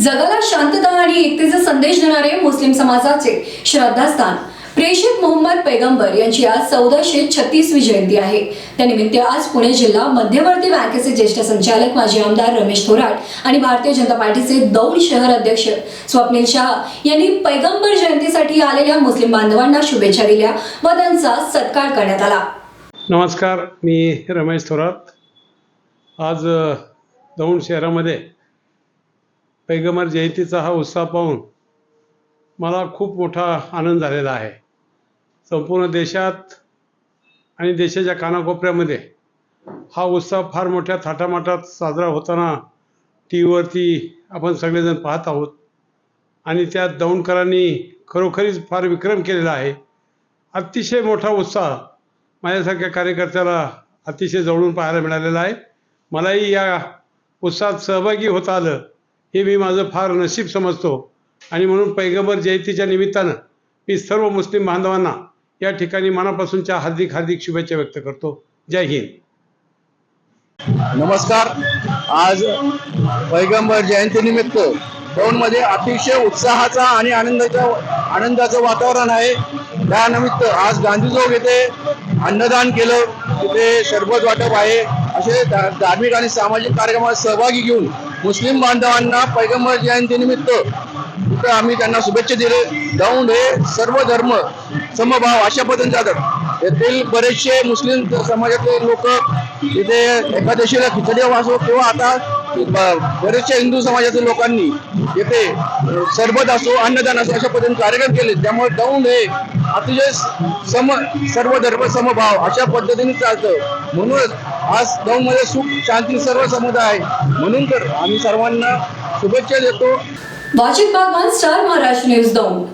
जगाला शांतता आणि एकतेचा संदेश देणारे मुस्लिम समाजाचे श्रद्धास्थान. प्रेषित मोहम्मद पैगंबर यांची आज चौदाशे छत्तीसवी जयंती आहे. त्यानिमित्त आज पुणे जिल्हा मध्यवर्ती बँकेचे ज्येष्ठ संचालक माजी आमदार रमेश थोराट आणि भारतीय जनता पार्टीचे दौंड शहर अध्यक्ष स्वप्नील शाह यांनी पैगंबर जयंतीसाठी आलेल्या मुस्लिम बांधवांना शुभेच्छा दिल्या व त्यांचा सत्कार करण्यात आला. नमस्कार मी रमेश थोरात. आज दौंड शहरामध्ये पैगंबर जयंतीचा हा उत्साह पाहून मला खूप मोठा आनंद झालेला आहे. संपूर्ण देशात आणि देशाच्या कानाकोपऱ्यामध्ये हा उत्साह फार मोठ्या थाटामाटात साजरा होताना टी व्हीवरती आपण सगळेजण पाहत आहोत. आणि त्यात दौंडकरांनी खरोखरीच फार विक्रम केलेला आहे. अतिशय मोठा उत्साह माझ्यासारख्या कार्यकर्त्याला अतिशय जवळून पाहायला मिळालेला आहे. मलाही या उत्साहात सहभागी होता आलं. हे मी माझं फार नशीब समजतो. आणि म्हणून पैगंबर जयंतीच्या निमित्तानं मी सर्व मुस्लिम बांधवांना या ठिकाणी मनापासूनच्या हार्दिक हार्दिक शुभेच्छा व्यक्त करतो. जय हिंद. नमस्कार. आज पैगंबर जयंतीनिमित्त दौंडमध्ये अतिशय उत्साहाचा आणि आनंदाच्या आनंदाचं वातावरण आहे. त्यानिमित्त आज गांधी चौक येथे अन्नदान केलं. तिथे सरबत वाटप आहे. असे धार्मिक आणि सामाजिक कार्यक्रमात सहभागी घेऊन मुस्लिम बांधवांना पैगंबर जयंतीनिमित्त तिथं आम्ही त्यांना शुभेच्छा दिले. दौंड हे सर्व धर्म समभाव अशा पद्धतीने जातात. येथील बरेचसे मुस्लिम समाजातले लोक इथे एकादशीला खिचडी वाचो किंवा आता ब- बरेचशा हिंदू समाजातील लोकांनी येथे सरबत असो अन्नदान असो अशा पद्धतीने कार्यक्रम केले. त्यामुळे दौंड हे अतिशय सम सर्व धर्म समभाव अशा पद्धतीने चालतं. म्हणूनच आज दौंडमध्ये सुख शांती सर्व समुदाय. आहे म्हणून तर आम्ही सर्वांना शुभेच्छा देतो. Vachik Bagwan star Maharashtra news Daund